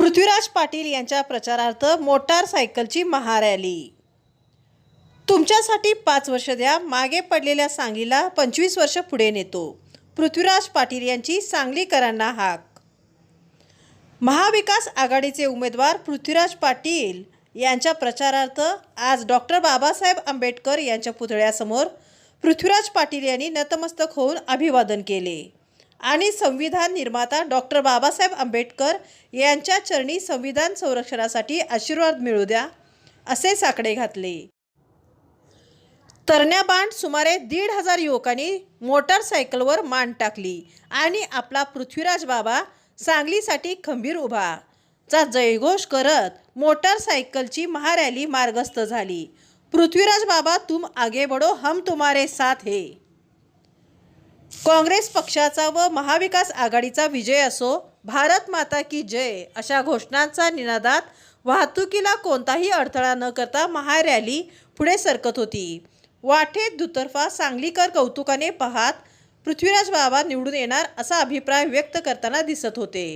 पृथ्वीराज पाटील यांच्या प्रचारार्थ मोटारसायकलची महारॅली. तुमच्यासाठी पाच वर्ष द्या मागे पडलेल्या सांगलीला पंचवीस वर्ष पुढे नेतो. पृथ्वीराज पाटील यांची सांगलीकरांना हाक. महाविकास आघाडीचे उमेदवार पृथ्वीराज पाटील यांच्या प्रचारार्थ आज डॉक्टर बाबासाहेब आंबेडकर यांच्या पुतळ्यासमोर पृथ्वीराज पाटील यांनी नतमस्तक होऊन अभिवादन केले. आणि संविधान निर्माता डॉक्टर बाबासाहेब आंबेडकर यांच्या चरणी संविधान संरक्षणासाठी आशीर्वाद मिळू द्या असे साकडे घातले. तरण्या बांड सुमारे दीड हजार युवकांनी मोटारसायकलवर मान टाकली आणि आपला पृथ्वीराज बाबा सांगलीसाठी खंबीर उभा. चा जयघोष करत मोटारसायकलची महारॅली मार्गस्थ झाली. पृथ्वीराज बाबा तुम आगे बढो हम तुम्हारे साथ हे. काँग्रेस पक्षाचा व महाविकास आघाडीचा विजय असो भारत माता की जय अशा घोषणांचा निनादात वाहतुकीला कोणताही अडथळा न करता महारॅली पुढे सरकत होती. वाटेत दुतर्फा सांगलीकर कौतुकाने पाहत पृथ्वीराज बाबा निवडून येणार असा अभिप्राय व्यक्त करताना दिसत होते.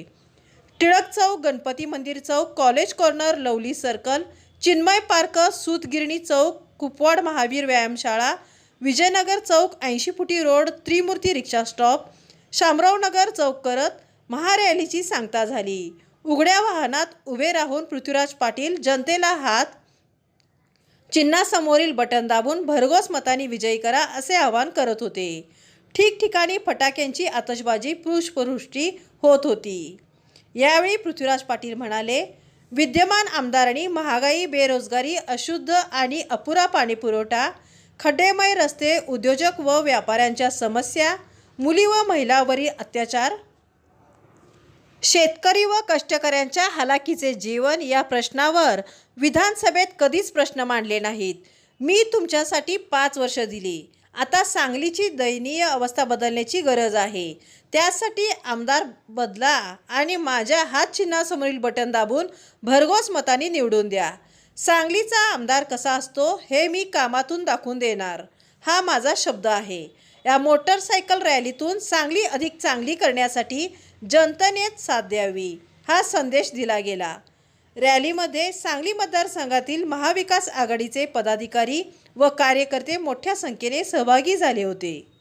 टिळक चौक गणपती मंदिर चौक college corner lovely circle Chinmay park सूतगिरणी चौक कुपवाड महावीर व्यायामशाळा विजयनगर चौक ऐंशी फुटी रोड त्रिमूर्ती रिक्षा स्टॉप शामरावनगर चौक करत महारॅलीची सांगता झाली. उघड्या वाहनात उभे राहून पृथ्वीराज पाटील जनतेला हात चिन्हासमोरील बटन दाबून भरघोस मताने विजयी करा असे आवाहन करत होते. ठिकठिकाणी फटाक्यांची आतषबाजी पुष्पवृष्टी होत होती. यावेळी पृथ्वीराज पाटील म्हणाले विद्यमान आमदारांनी महागाई बेरोजगारी अशुद्ध आणि अपुरा पाणीपुरवठा खड्डेमय रस्ते उद्योजक व व्यापाऱ्यांच्या समस्या मुली व महिलावरील अत्याचार शेतकरी व कष्टकऱ्यांच्या हालाकीचे जीवन या प्रश्नावर विधानसभेत कधीच प्रश्न मांडले नाहीत. मी तुमच्यासाठी पाच वर्ष दिली. आता सांगलीची दयनीय अवस्था बदलण्याची गरज आहे. त्यासाठी आमदार बदला आणि माझ्या हात चिन्हासमोरील बटन दाबून भरघोस मताने निवडून द्या. सांगलीचा आमदार कसा असतो हे मी कामातून दाखवून देणार. हा माझा शब्द आहे. या मोटरसायकल रॅलीतून सांगली अधिक चांगली करण्यासाठी जनतेनेच साथ द्यावी हा संदेश दिला गेला. रॅलीमध्ये सांगली मतदारसंघातील महाविकास आघाडीचे पदाधिकारी व कार्यकर्ते मोठ्या संख्येने सहभागी झाले होते.